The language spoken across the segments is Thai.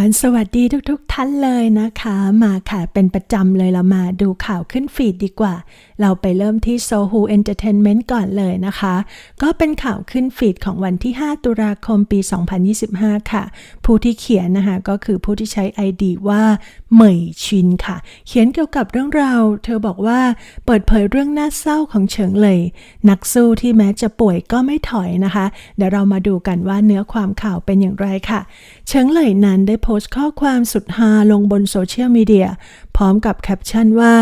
วันสวัสดีทุกๆทท่านเลยนะคะ มาค่ะเป็นประจำเลยเรามาดูข่าวขึ้นฟีดดีกว่า เราไปเริ่มที่ Sohu Entertainment ก่อนเลยนะคะ ก็เป็นข่าวขึ้นฟีดของวันที่ 5 ตุลาคมปี 2025 ค่ะ ผู้ที่เขียนนะคะ ก็คือผู้ที่ใช้ ID ว่าเหมยชินค่ะ เขียนเกี่ยวกับเรื่องราว เธอบอกว่าเปิดเผยเรื่องน่าเศร้าของเฉิงเลย นักสู้ที่แม้จะป่วยก็ไม่ถอยนะคะ เดี๋ยวเรามาดูกันว่าเนื้อความข่าวเป็นอย่างไรค่ะ เฉิงเลยนั้นได้พสต์ข้อความสุดฮาลงบนโซเชียลมีเดียพร้อมกับแคปชั่นว่า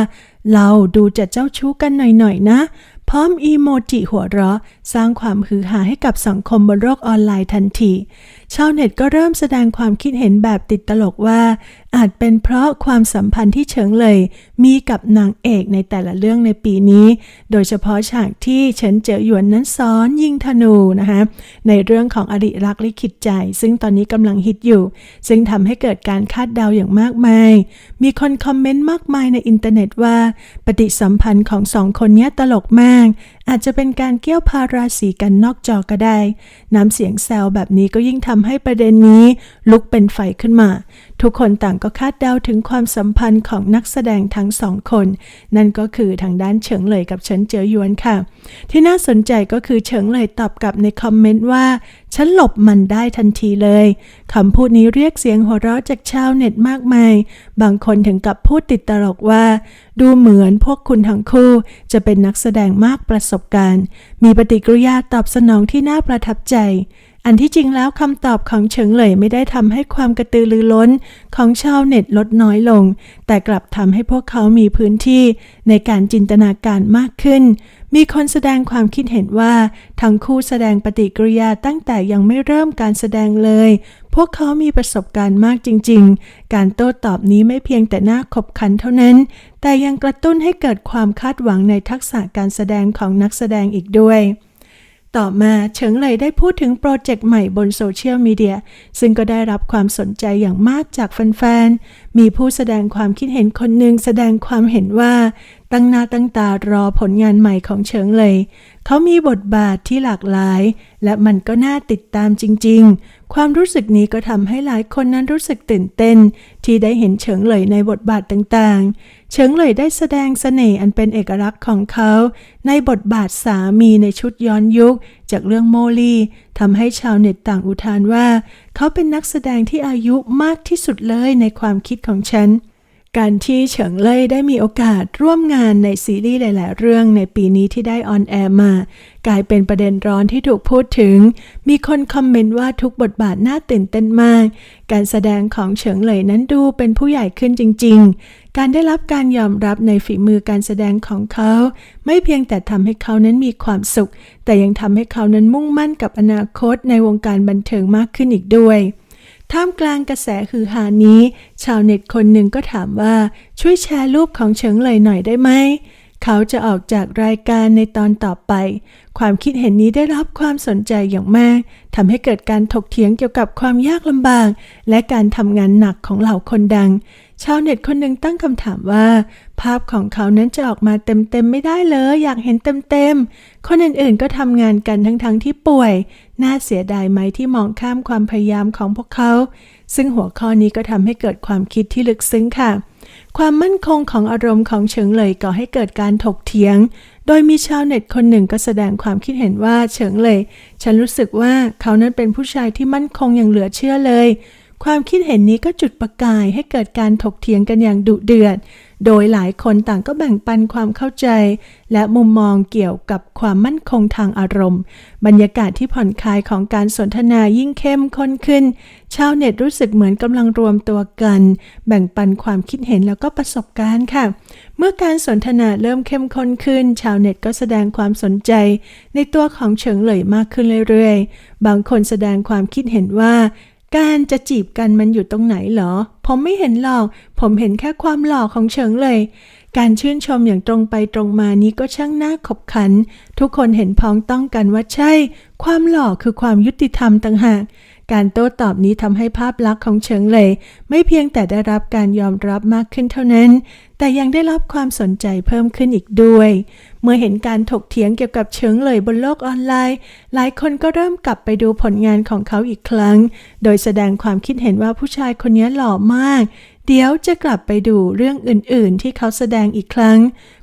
เราดูจะเจ้าชู้กันหน่อยๆนะ พร้อมอีโมจิหัวเราะ สร้างความฮือฮาให้กับสังคมบนโลกออนไลน์ทันทีชาวเน็ตก็เริ่มแสดงความคิดเห็นแบบติดตลกว่า อาจเป็นเพราะความสัมพันธ์ที่เฉิงเลย มีกับนางเอกในแต่ละเรื่องในปีนี้ โดยเฉพาะฉากที่เฉินเจ๋อหยวนนั้นซ้อนยิงธนูนะคะในเรื่องของอริรักลิขิตใจ ซึ่งตอนนี้กำลังฮิตอยู่ ซึ่งทำให้เกิดการคาดเดาอย่างมากมาย มีคนคอมเมนต์มากมายในอินเทอร์เน็ตว่า ปฏิสัมพันธ์ของสองคนนี้ตลกมาก อาจจะเป็นการเกี่ยวพาราสีกันนอกจอก็ได้ น้ำเสียงแซวแบบนี้ก็ยิ่งทำำให้ประเด็นนี้ลุกเป็นไฟขึ้นมา ทุกคนต่างก็คาดเดาถึงความสัมพันธ์ของนักแสดงทั้งสองคน นั่นก็คือทางด้านเฉิงเหลยกับเฉินเจ๋อหยวนค่ะ ที่น่าสนใจก็คือเฉิงเหลยตอบกลับในคอมเมนต์ว่า ฉันหลบมันได้ทันทีเลยคำพูดนี้เรียกเสียงหัวเราะจากชาวเน็ตมากมาย บางคนถึงกับพูดติดตลกว่า ดูเหมือนพวกคุณทั้งคู่ จะเป็นนักแสดงมากประสบการณ์ มีปฏิกิริยาตอบสนองที่น่าประทับใจ อันที่จริงแล้วคำตอบของเฉิงเหลยไม่ได้ทำให้ความกระตือรือร้นของชาวเน็ตลดน้อยลง แต่กลับทำให้พวกเขามีพื้นที่ในการจินตนาการมากขึ้น มีคนแสดงความคิดเห็นว่า ทั้งคู่แสดงปฏิกิริยาตั้งแต่ยังไม่เริ่มการแสดงเลย พวกเขามีประสบการณ์มากจริง ๆ การโต้ตอบนี้ไม่เพียงแต่น่าขบขันเท่านั้น แต่ยังกระตุ้นให้เกิดความคาดหวังในทักษะการแสดงของนักแสดงอีกด้วย ต่อมาเฉิงเลยได้พูดถึงโปรเจกต์ใหม่บนโซเชียลมีเดียซึ่งก็ได้รับความสนใจอย่างมากจากแฟนๆ มีผู้แสดงความคิดเห็นคนหนึ่งแสดงความเห็นว่าตั้งหน้าตั้งตารอผลงานใหม่ของเฉิงเลย เขามีบทบาทที่หลากหลาย และมันก็น่าติดตามจริง ๆ ความรู้สึกนี้ก็ทำให้หลายคนนั้นรู้สึกตื่นเต้น ที่ได้เห็นเฉิงเลยในบทบาทต่างๆ เฉิงเลยได้แสดงเสน่ห์อันเป็นเอกลักษณ์ของเขา ในบทบาทสามีในชุดย้อนยุค จากเรื่องโมลี่ทำให้ชาวเน็ตต่างอุทานว่า เขาเป็นนักแสดงที่อายุมากที่สุดเลยในความคิดของฉัน การที่เฉิงเล่ยได้มีโอกาสร่วมงานในซีรีส์หลาย ๆ เรื่องในปีนี้ที่ได้ออนแอร์มา กลายเป็นประเด็นร้อนที่ถูกพูดถึง มีคนคอมเมนต์ว่าทุกบทบาทน่าตื่นเต้นมาก การแสดงของเฉิงเหลยนั้นดูเป็นผู้ใหญ่ขึ้นจริง ๆ การได้รับการยอมรับในฝีมือการแสดงของเขา ไม่เพียงแต่ทำให้เขานั้นมีความสุข แต่ยังทำให้เขานั้นมุ่งมั่นกับอนาคตในวงการบันเทิงมากขึ้นอีกด้วย ท่ามกลางกระแสฮือฮานี้ ชาวเน็ตคนหนึ่งก็ถามว่าช่วยแชร์รูปของเฉิงเลยหน่อยได้ไหม เขาจะออกจากรายการในตอนต่อไป ความคิดเห็นนี้ได้รับความสนใจอย่างมากทำให้เกิดการถกเถียงเกี่ยวกับความยากลำบาก และการทำงานหนักของเหล่าคนดัง ชาวเน็ตคนหนึ่งตั้งคำถามว่า ภาพของเขานั้นจะออกมาเต็มๆไม่ได้เลย อยากเห็นเต็มๆ คนอื่นๆก็ทำงานกันทั้งๆทที่ป่วย น่าเสียดายไหมที่มองข้ามความพยายามของพวกเขา ซึ่งหัวข้อนี้ก็ทำให้เกิดความคิดที่ลึกซึ้งค่ะความมั่นคงของอารมณ์ของเฉิงเลยก่อให้เกิดการถกเถียง โดยมีชาวเน็ตคนหนึ่งก็แสดงความคิดเห็นว่าเฉิงเลย ฉันรู้สึกว่าเขานั้นเป็นผู้ชายที่มั่นคงอย่างเหลือเชื่อเลย ความคิดเห็นนี้ก็จุดประกายให้เกิดการถกเถียงกันอย่างดุเดือด โดยหลายคนต่างก็แบ่งปันความเข้าใจ และมุมมองเกี่ยวกับความมั่นคงทางอารมณ์ บรรยากาศที่ผ่อนคลายของการสนทนายิ่งเข้มข้นขึ้น ชาวเน็ตรู้สึกเหมือนกำลังรวมตัวกัน แบ่งปันความคิดเห็นแล้วก็ประสบการณ์ค่ะ เมื่อการสนทนาเริ่มเข้มข้นขึ้น ชาวเน็ตก็แสดงความสนใจ ในตัวของเฉิงเหลยมากขึ้นเรื่อยๆ บางคนแสดงความคิดเห็นว่า การจะจีบกันมันอยู่ตรงไหนเหรอ ผมไม่เห็นหรอก ผมเห็นแค่ความหล่อของเฉิงเลย การชื่นชมอย่างตรงไปตรงมานี้ก็ช่างน่าขบขัน ทุกคนเห็นพ้องต้องกันว่าใช่ ความหล่อคือความยุติธรรมต่างหาก การโต้ตอบนี้ทำให้ภาพลักษณ์ของเฉิงเลย ไม่เพียงแต่ได้รับการยอมรับมากขึ้นเท่านั้น แต่ยังได้รับความสนใจเพิ่มขึ้นอีกด้วย เมื่อเห็นการถกเถียงเกี่ยวกับเฉิงเลยบนโลกออนไลน์ หลายคนก็เริ่มกลับไปดูผลงานของเขาอีกครั้ง โดยแสดงความคิดเห็นว่าผู้ชายคนนี้หล่อมาก เดี๋ยวจะกลับไปดูเรื่องอื่นๆ ที่เขาแสดงอีกครั้ง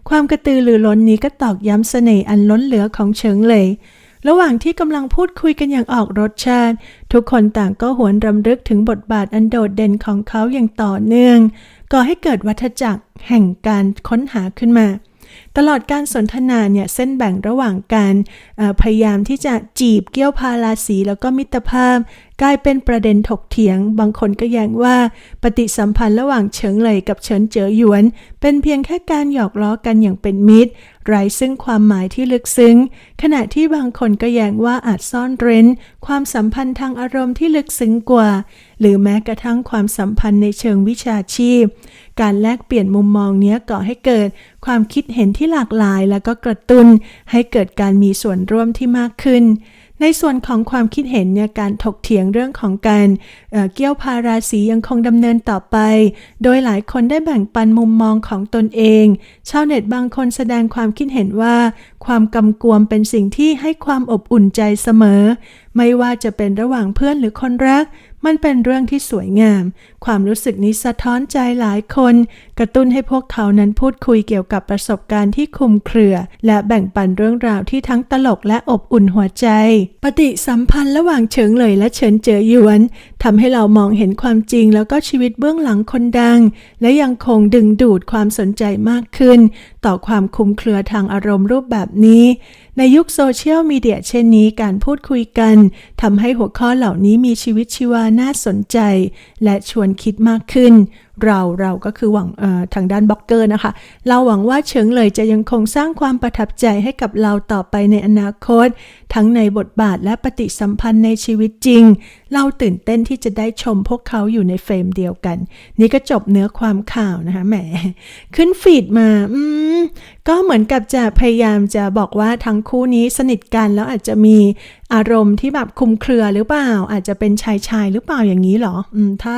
ความกระตือรือร้นนี้ก็ตอกย้ำเสน่ห์อันล้นเหลือของเฉิงเหลยระหว่างที่กำลังพูดคุยกันอย่างออกรสชาติ ทุกคนต่างก็หวนรำลึกถึงบทบาทอันโดดเด่นของเขาอย่างต่อเนื่อง ก่อให้เกิดวัฏจักรแห่งการค้นหาขึ้นมา ตลอดการสนทนาเนี่ยเส้นแบ่งระหว่างการพยายามที่จะจีบเกี้ยวพาราสีแล้วก็มิตรภาพ กลายเป็นประเด็นถกเถียง บางคนก็แย้งว่าปฏิสัมพันธ์ระหว่างเฉิงเหลยกับเฉินเจ๋อหยวน เป็นเพียงแค่การหยอกล้อกันอย่างเป็นมิตรไร้ซึ่งความหมายที่ลึกซึ้ง ขณะที่บางคนก็แย้งว่าอาจซ่อนเร้น ความสัมพันธ์ทางอารมณ์ที่ลึกซึ้งกว่า หรือแม้กระทั่งความสัมพันธ์ในเชิงวิชาชีพ การแลกเปลี่ยนมุมมองเนี้ยก่อให้เกิด ความคิดเห็นที่หลากหลาย แล้วก็กระตุ้นให้เกิดการมีส่วนร่วมที่มากขึ้น ในส่วนของความคิดเห็นเนี่ยการถกเถียงเรื่องของการเเกี่ยวพาราสียังคงดำเนินต่อไป โดยหลายคนได้แบ่งปันมุมมองของตนเอง ชาวเน็ตบางคนแสดงความคิดเห็นว่า ความกำกวมเป็นสิ่งที่ให้ความอบอุ่นใจเสมอ ไม่ว่าจะเป็นระหว่างเพื่อนหรือคนรัก มันเป็นเรื่องที่สวยงาม ความรู้สึกนี้สะท้อนใจหลายคน กระตุ้นให้พวกเขานั้นพูดคุยเกี่ยวกับประสบการณ์ที่คุมเครือ และแบ่งปันเรื่องราวที่ทั้งตลกและอบอุ่นหัวใจ ปฏิสัมพันธ์ระหว่างเฉิงเหลยและเฉินเจ๋อหยวนทำให้เรามองเห็นความจริงแล้วก็ชีวิตเบื้องหลังคนดัง และยังคงดึงดูดความสนใจมากขึ้น ต่อความคุมเครือทางอารมณ์รูปแบบนี้ ในยุคโซเชียลมีเดียเช่นนี้การพูดคุยกันทำให้หัวข้อเหล่านี้มีชีวิตชีวาน่าสนใจ และชวนคิดมากขึ้น เราเราก็คือหวังเอ่อทางด้านบล็อกเกอร์นะคะ เราหวังว่าเฉิงเลยจะยังคงสร้างความประทับใจให้กับเราต่อไปในอนาคต ทั้งในบทบาทและปฏิสัมพันธ์ในชีวิตจริง เราตื่นเต้นที่จะได้ชมพวกเขาอยู่ในเฟรมเดียวกัน นี่ก็จบเนื้อความข่าวนะคะแหม ขึ้นฟีดมาอืมก็เหมือนกับจะพยายามจะบอกว่าทั้งคู่นี้สนิทกันแล้วอาจจะมี อารมณ์ที่แบบคุมเครือหรือเปล่า อาจจะเป็นชายชายหรือเปล่าอย่างนี้เหรออืมถ้า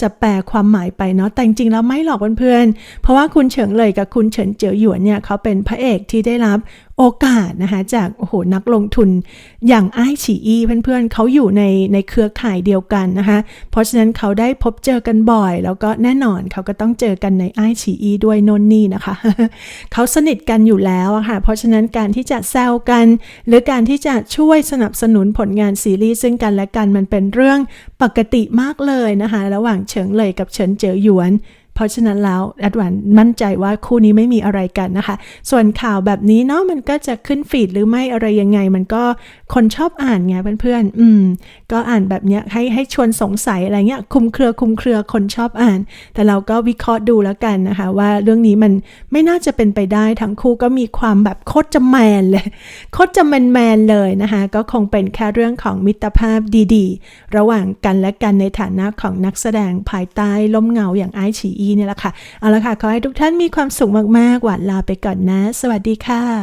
จะแปลความหมายไปเนาะแต่จริงๆแล้วไม่หรอกเพื่อนๆเพราะว่าคุณเฉิงเลยกับคุณเฉินเจียวหยวนเนี่ยเขาเป็นพระเอกที่ได้รับ โอกาสนะคะจากโอ้โหนักลงทุนอย่างไอฉีอีเพื่อนๆเขาอยู่ในในเครือข่ายเดียวกันนะคะเพราะฉะนั้นเขาได้พบเจอกันบ่อย แล้วก็แน่นอนเขาก็ต้องเจอกันในไอฉีอีด้วยนนนี่นะคะเขาสนิทกันอยู่แล้วอะค่ะเพราะฉะนั้นการที่จะแซวกัน หรือการที่จะช่วยสนับสนุนผลงานซีรีส์ซึ่งกันและกันมันเป็นเรื่องปกติมากเลยนะคะระหว่างเฉิงเลยกับเฉินเจ๋อหยวน เพราะฉะนั้นแล้วแอดวานมั่นใจว่าคู่นี้ไม่มีอะไรกันนะคะ ส่วนข่าวแบบนี้เนาะมันก็จะขึ้นฟีดหรือไม่อะไรยังไง มันก็คนชอบอ่านไงเพื่อนๆ อืม ก็อ่านแบบเนี้ยให้ให้ชวนสงสัยอะไรเงี้ยคุมเครือคุมเครือคนชอบอ่าน แต่เราก็วิเคราะห์ดูแล้วกันนะคะ ว่าเรื่องนี้มันไม่น่าจะเป็นไปได้ทั้งคู่ก็มีความแบบโคตรจะแมนเลยโคตรจะแมนแมนเลยนะคะ ก็คงเป็นแค่เรื่องของมิตรภาพดีๆ ระหว่างกันและกันในฐานะของนักแสดงภายใต้ล่มเงาอย่างไอฉีอีเนี่ยแหละค่ะ เอาละค่ะ ขอให้ทุกท่านมีความสุขมาก ๆ หวานลาไปก่อนนะ สวัสดีค่ะ